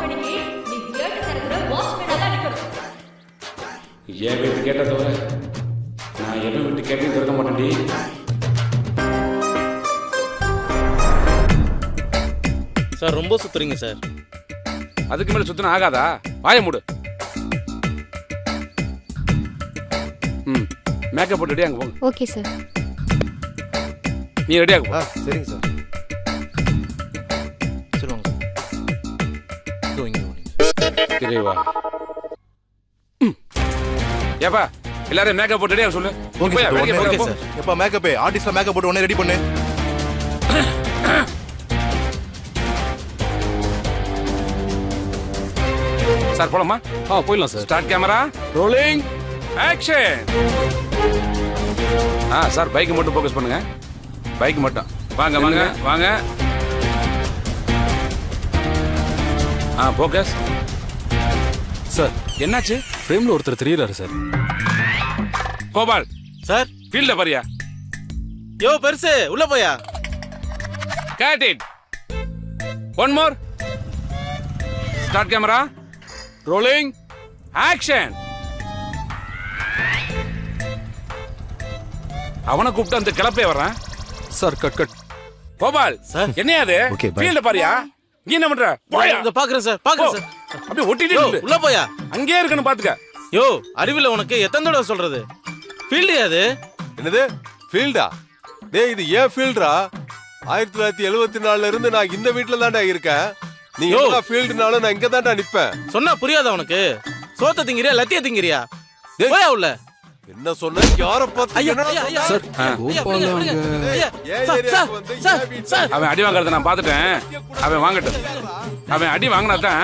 கம்பெனிக்கு நீ கேட்டு தருகிற வாட்ச்மேனா தான் நிக்கணும் என் வீட்டு கேட்ட தவிர? நான் எவன் வீட்டு கேட்டையும் திறக்க மாட்டேன்டி. சார் ரொம்ப சுத்துறீங்க சார். அதுக்கு மேல சுத்தின ஆகாதா? வாய மூடு. ம் மேக்கப் போட்டு ரெடி அங்க போங்க. ஓகே சார் நீ ரெடியாக போ. ஆ சரிங்க சார் இறைவா. ஏப்பா எல்லாரும் மேக்கப் போட்டு ரெடியாக சொல்லு. ஓகே சார் ஓகே போ. சார் எப்பா மேக்கப் ஆர்டிஸ்ட்ல மேக்கப் போட்டு உடனே ரெடி பண்ணு. சார் போலாமா? ஆ போயிடலாம் sir start camera rolling action ஆ சார் பைக் மட்டும் ஃபோக்கஸ் பண்ணுங்க. பைக் மட்டும். வாங்க வாங்க வாங்க. ஆ ஃபோக்கஸ் சார். என்னாச்சு? ஃப்ரேம்ல ஒருத்தர் தெரியறாரு சார். கோபால் சார்? ஃபீல்ட பாரியா? யோ பெருசு உள்ள போயா? Get it one more start camera rolling action அவனை கூப்பிட்டு அந்த கிளப்பே வர்றான். Sir cut cut Gopal sir. என்னையா அது. ஃபீல்ட பாரியா? நீ என்ன பண்ற? போயா பாக்குறேன் சார். பாக்குறேன் சார். அப்படியே ஒட்டிட்டு. உள்ள போயா? அங்கேயே இருக்கணும் பாத்துக்க. யோ அறிவில்ல உனக்கு எத்தனை தடவை சொல்றது? ஃபீல்டு அது? என்னது? ஃபீல்டா டேய் இது ஏன் ஃபீல்டா ஆயிரத்தி தொள்ளாயிரத்தி எழுபத்தி நாலுல இருந்து நான் இந்த வீட்டுல தான்டா இருக்கேன். நீ யோ. என்ன ஃபீல்டுனாலும் நான் இங்க தான்டா நிப்பேன். சொன்னா புரியாதா உனக்கு? சோத்த திங்கிறியா லத்திய திங்கிறியா? போயா உள்ள? என்ன சொன்ன? யார பார்த்து சார். அவன் அடி வாங்குறத நான் பார்த்துட்டேன். அவன் வாங்கட்டும். அவன் அடி வாங்கினா தான்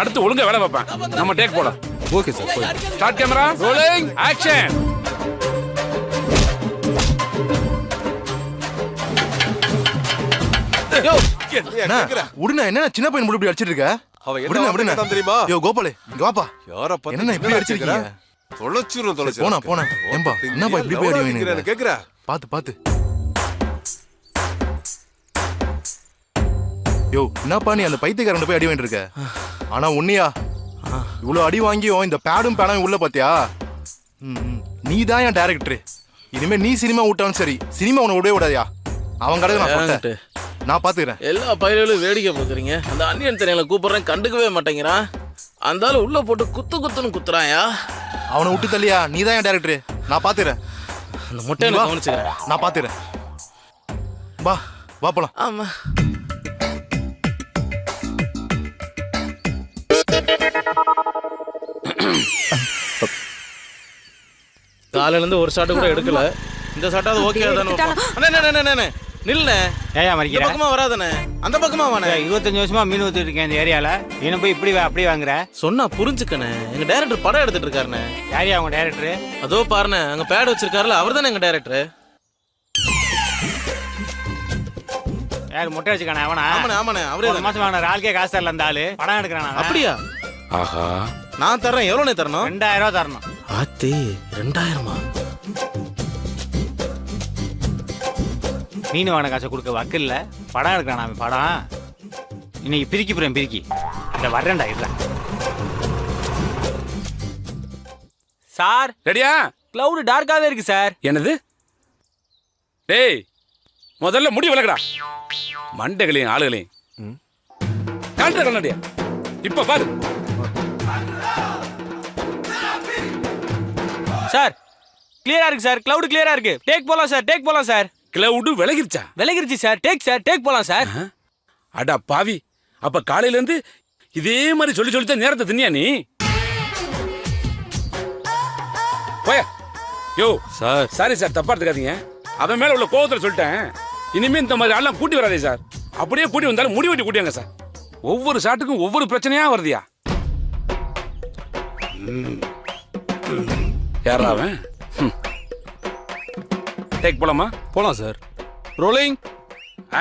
அடுத்து ஒழுங்கா வேலை பார்ப்பேன். நம்ம டேக் போலாம். Okay sir start camera rolling action? விடுண்ணா என்ன சின்ன பையன் இப்படி அடிச்சிட்டு இருக்க? அவன் என்ன தெரியுமா? யோ கோபாலே இங்க வாப்பா. யார பார்த்து என்னண்ணா இப்படி அடிச்சிருக்கீங்க? தொலைச்சிரும் தொலைச்சிரும். போனா, போனா. ஏம்பா, என்னப்பா இப்படி போய் அடி வாங்கினீங்க? கேக்குற. பாத்து பாத்து. யோ என்னப்பா நீ அந்த பைத்தியக்காரன் போய் அடி வாங்கிட்டு இருக்க? ஆனா உன்னையா? இவ்வளவு அடி வாங்கியும் இந்த பேடும் பேடும் உள்ள பாத்தியா? நீ தான் என் டேரக்டர் இனிமே நீ சினிமா விட்டாலும் சரி சினிமா உன்னை விடவே விடாதியா? அவன் கடை நான் நான் பாத்துக்கிறேன். எல்லா பயிர்களும் வேடிக்கை பார்க்குறீங்க அந்த அன்னியன் தெரியல கூப்பிடுறேன் கண்டுக்கவே மாட்டேங்கிறான். அந்த ஆளு உள்ள போட்டு குத்து குத்துன்னு குத்துறாயா அவனை விட்டு தள்ளியா? நீ தான் என் டேரக்டர் நான் பாத்துக்கிறேன். அந்த வா. நான் கவனிச்சுக்கிறேன். நான் பாத்துக்கிறேன். வா வா போலாம். ஆமா. காலையில இருந்து ஒரு ஷாட் கூட எடுக்கல. இந்த ஷாட்டாவது ஓகே தானே நில்லுண்ணே. ஏயா மறிக்கிற? பக்கமா வராதண்ணே. அந்த பக்கமா வாண்ணே. இருபத்தஞ்சு வருஷமா மீன் ஊத்திட்டு இருக்கேன் இந்த ஏரியால. இன்னும் போய் இப்படி வா- அப்படி வாங்குற. சொன்னா புரிஞ்சுக்கண்ணே. எங்க டைரக்டர் படம் எடுத்துட்டு இருக்காருண்ணே. யாரையா அவங்க டைரக்டர் அதோ பாருண்ணே அங்க பேட் வச்சிருக்காருல அவர் தானே எங்க டைரக்டர் யார் முட்டை வச்சுக்கானே அவனா? ஆமாண்ணே ஆமாண்ணே அவரே ஒரு. மாசம் வாங்கின ஆளுக்கே காசு தரல அந்த ஆளு. படம் எடுக்கிறான். அப்படியா? ஆஹா. நான் தர்றேன் எவ்வளோண்ணே தரணும்? ரெண்டாயிரம் ரூபா தரணும். ஆத்தி ரெண்டாயிரமா? மீன் வாங்கின காசை கொடுக்க வக்கில்ல படம் எடுக்கிறான் அவன் படம். இன்னைக்கு பிரிக்கி போறேன் பிரிக்கி. இந்த வர்றேன்டா இல்ல சார் ரெடியா? கிளவுடு டார்க்காவே இருக்கு சார். என்னது? டேய் முதல்ல முடி விலகடா மண்டைகளையும் ஆளுகளையும். காட்டுற கண்ணாடியா. இப்ப பாரு. சார் கிளியரா இருக்கு சார். கிளவுடு கிளியரா இருக்கு. டேக் போலாம் சார். டேக் போலாம் சார். கிளவுடு விலகிருச்சா? விலகிருச்சு சார். Take sir. டேக் போலாம் சார். அடா பாவி. அப்ப காலையில இருந்து இதே மாதிரி சொல்லி சொல்லி தான் நேரத்தை தின்னியா நீ? போய. யோ. சார். சாரி சார் தப்பா எடுத்துக்காதீங்க. அவன் மேல உள்ள கோவத்துல சொல்லிட்டேன். இனிமே இந்த மாதிரி ஆள்லாம் கூட்டி வராதே சார். அப்படியே கூட்டி வந்தாலும் முடி வெட்டி கூட்டியாங்க சார். ஒவ்வொரு ஷாட்டுக்கும் ஒவ்வொரு பிரச்சனையா வருதியா? ம். டேக் போலாமா? போலாம் சார் ரோலிங்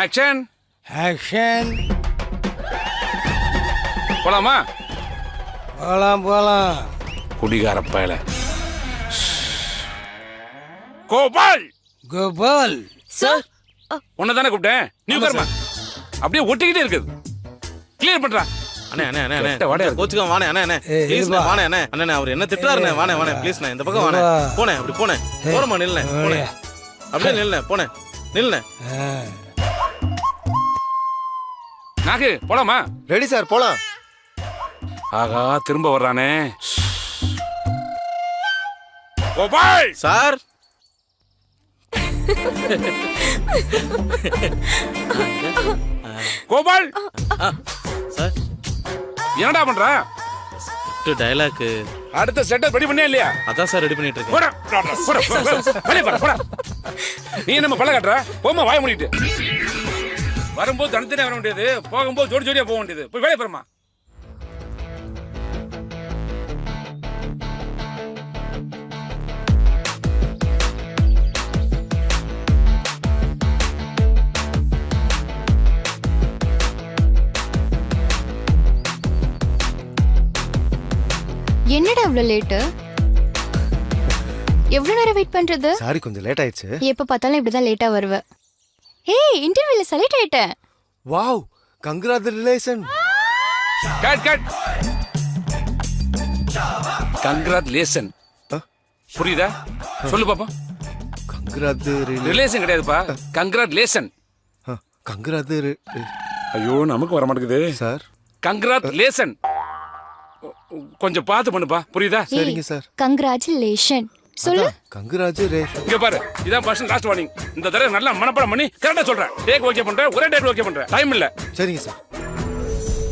ஆக்ஷன் ஆக்ஷன் போலாமா? போலாம் போலாம். குடிகார பயல. கோபால்! கோபால். சார் உன்னை தானே கூப்பிட்டேன். நீ உட்காருமா. அப்படியே ஒட்டிக்கிட்டே இருக்குது. கிளியர் பண்றா. அண்ணே அண்ணே அண்ணே அண்ணே. கெட்ட வாடையா இருக்கு. கோச்சுக்க வாணே அண்ணே அண்ணே. ப்ளீஸ். வாணே அண்ணே. அண்ணே அவர் என்ன திட்டுறாருண்ணே. வாணே வாணே ப்ளீஸ் இந்த பக்கம் வாணே. போனேன் அப்படி போனேன் போறமா நில்லுனே போனேன் அப்படியே நில்லுனே போனேன் நில்லுனே ஆ. நாக்கு போலாமா? ரெடி சார் போலாம். ஆகா திரும்ப வர்றானே. கோபால்! சார். கோபால்! சார். என்னடா பண்ற? டைலாக் அடுத்த செட்டப் ரெடி பண்ணியா இல்லையா? அதான் சார் ரெடி பண்ணிட்டு இருக்கேன். போடா போடா, போடா, போடா, போடா. வெளிய போடா, போடா. நீ நம்ம பல்ல காட்டுற? போமா வாய முடிட்டு. வரும்போது தனித்தனியா வர முடியாது போகும்போது ஜோடி ஜோடியா போக வேண்டியது. போய் வேலைய போறமா இவ்வளவு லேட்டு எவ்வளவு நேரம் வெயிட் பண்றது? சாரி கொஞ்சம் லேட் ஆயிடுச்சு. எப்ப பார்த்தாலும் இப்படிதான் லேட்டா வருவ. ஏய் இன்டர்வியூல செலக்ட் ஆயிட்டேன். Wow congratulation cut cut congratulation புரியுதா? சொல்லு பாப்பா கங்க்ராத்து ரிலேஷன் கிடையாதுப்பா. கங்க்ராச்சுலேஷன் கங்க்ராத்து ஐயோ நமக்கு வர மாட்டேங்குது சார் கங்க்ராச்சுலேஷன் கொஞ்சம் பார்த்து பண்ணுப்பா. புரியுதா? சரிங்க சார். கங்க்ராச்சுலேஷன் சொல்லு. கங்க்ராச்சு இங்க பாரு இதான் ஃபர்ஸ்ட் லாஸ்ட் வார்னிங் இந்த தடவை நல்லா மனப்பாடம் பண்ணி கரெக்டா சொல்றேன். டேக் ஓகே பண்றேன் ஒரே டேட் ஓகே பண்றேன் டைம் இல்ல. சரிங்க sir.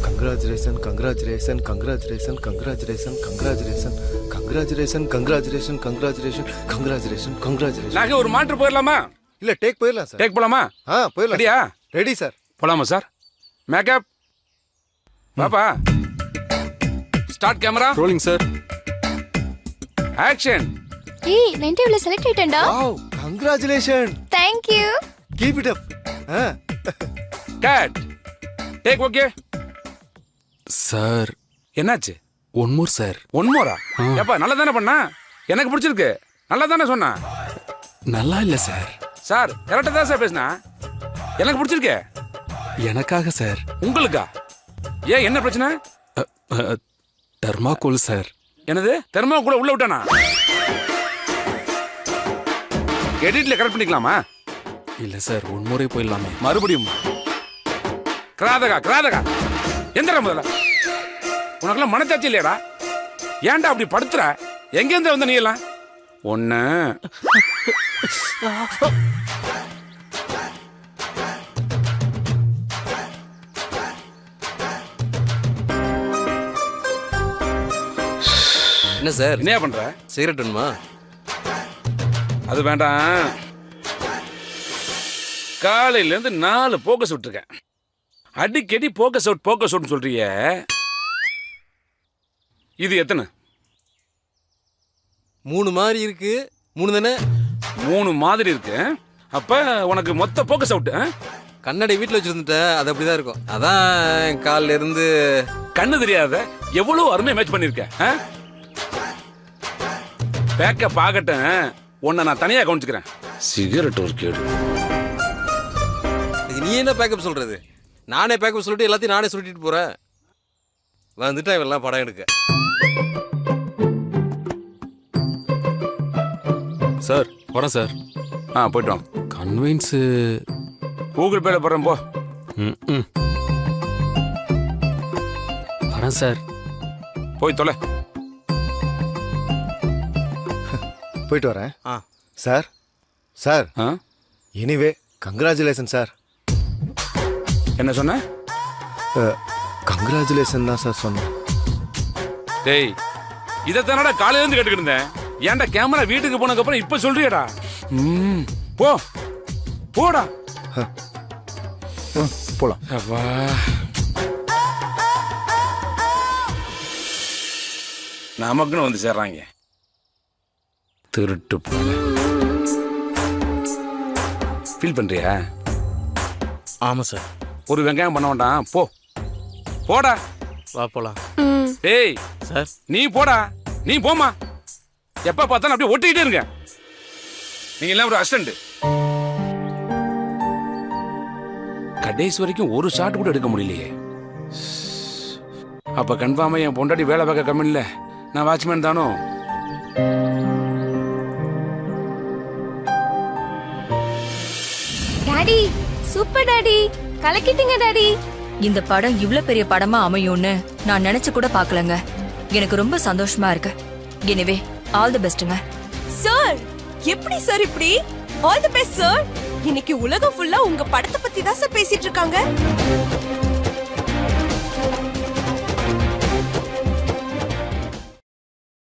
Congratulation congratulation congratulation congratulation congratulation congratulation congratulation congratulation congratulation congratulation நாங்க ஒரு மாற்று போயிடலாமா? இல்ல டேக் போயிடலாம் சார். டேக் போலாமா? ஆ போயிடலாம் ரெடியா ரெடி சார். போலாமா சார்? மேக்கப் பாப்பா? Start camera rolling sir action ஏய் நான் இன்டர்வியூல select ஆயிட்டேன்டா. Wow congratulation thank you keep it up cut take okay sir என்னாச்சு? ஒன் மோர் சார் ஒன் மோரா ஏப்பா நல்லா தானே பண்ணா? எனக்கு பிடிச்சிருக்கு. நல்லா தானே சொன்னா? நல்லா இல்ல சார் சார் கரெக்டாக தான் சார் பேசினா. எனக்கு பிடிச்சிருக்கே. எனக்காக சார் உங்களுக்கா? ஏன் என்ன பிரச்சனை? டர்மாகோல் சார் என்னது? தெர்மா கூட உள்ள விட்டானா? எடிட்ல கரெக்ட் பண்ணிக்கலாமா? இல்ல சார் ஒன் முறை போயிடலாமே. மறுபடியும். கிராதகா கிராதகா. எந்திர முதல்ல. உனக்கெல்லாம் மனச்சாட்சி இல்லையாடா? ஏன்டா அப்படி படுத்துற? எங்க இருந்து வந்த நீ எல்லாம்? ஒண்ணு. என்ன சார்? என்ன பண்ற? சிகரெட் வேணுமா? அது வேண்டாம். காலையில இருந்து நாலு போக்கஸ் விட்டுருக்கேன். அடிக்கடி போக்கஸ் அவுட் போக்கஸ் அவுட் சொல்றிய. இது எத்தனை? மூணு மாதிரி இருக்கு. மூணு தானே? மூணு மாதிரி இருக்கு. அப்ப உனக்கு மொத்த போக்கஸ் அவுட் கண்ணாடி வீட்டில் வச்சிருந்துட்டேன் அது அப்படிதான் இருக்கும். அதான் காலில் இருந்து கண்ணு தெரியாத எவ்வளவு அருமையா மேட்ச் பண்ணிருக்க பேக்கப் ஆகட்டும். உன்னை நான் தனியா கவனிச்சுக்கிறேன். சிகரெட் ஒரு கேடு. இது நீ என்ன பேக்கப் சொல்றது? நானே பேக்கப் சொல்லிட்டு எல்லாத்தையும் நானே சுருட்டிட்டு போறேன். வந்துட்டா இவெல்லாம் படம் எடுக்க. சார் வரேன் சார். ஆ போயிட்டு வாங்க. கன்வென்ஸ் கூகுள் பேல போறேன் போ. வரேன் சார். போய் தொலை. போயிட்டு வரேன். ஆ. Sir sir. ஆ? Anyway congratulation sir. என்ன சொன்ன? கங்க்ராச்சுலேஷன் தான் சார் சொன்னேன். டேய் இதைத்தானடா காலையில இருந்து கேட்டுக்கிட்டு இருந்தேன். ஏன்டா கேமரா வீட்டுக்கு போனதுக்கு அப்புறம் இப்ப சொல்றியடா? ம் போ. போடா. போலாம். அப்பா. நமக்குன்னு வந்து சேர்றாங்க. திருட்டு போல ஃபீல் பண்றியா? ஆமா சார் ஒரு வெங்காயம் பண்ண வேண்டாம். போ. போடா. வா போலாம். டேய். சார் நீ போடா. நீ போமா எப்ப பார்த்தாலும் அப்படியே ஒட்டிக்கிட்டே இருங்க. நீங்க எல்லாம் ஒரு அசிஸ்டன்ட் கடைசி வரைக்கும் ஒரு ஷாட் கூட எடுக்க முடியலையே. அப்ப கன்ஃபார்மா என் பொண்டாட்டி வேலை பார்க்க கம்பெனில நான் வாட்ச்மேன் தானோ? டாடி சூப்பர் டாடி கலக்கிட்டீங்க டாடி. இந்த படம் இவ்ளோ பெரிய படமா அமையும்னு நான் நினைச்சு கூட பார்க்கலங்க. எனக்கு ரொம்ப சந்தோஷமா இருக்கு. எனவே ஆல் தி பெஸ்ட்டுங்க சார் எப்படி சார் இப்படி? ஆல் தி பெஸ்ட் சார் இன்னைக்கு உலகம் ஃபுல்லா உங்க படத்தை பத்தி தான் சார் பேசிட்டு இருக்காங்க.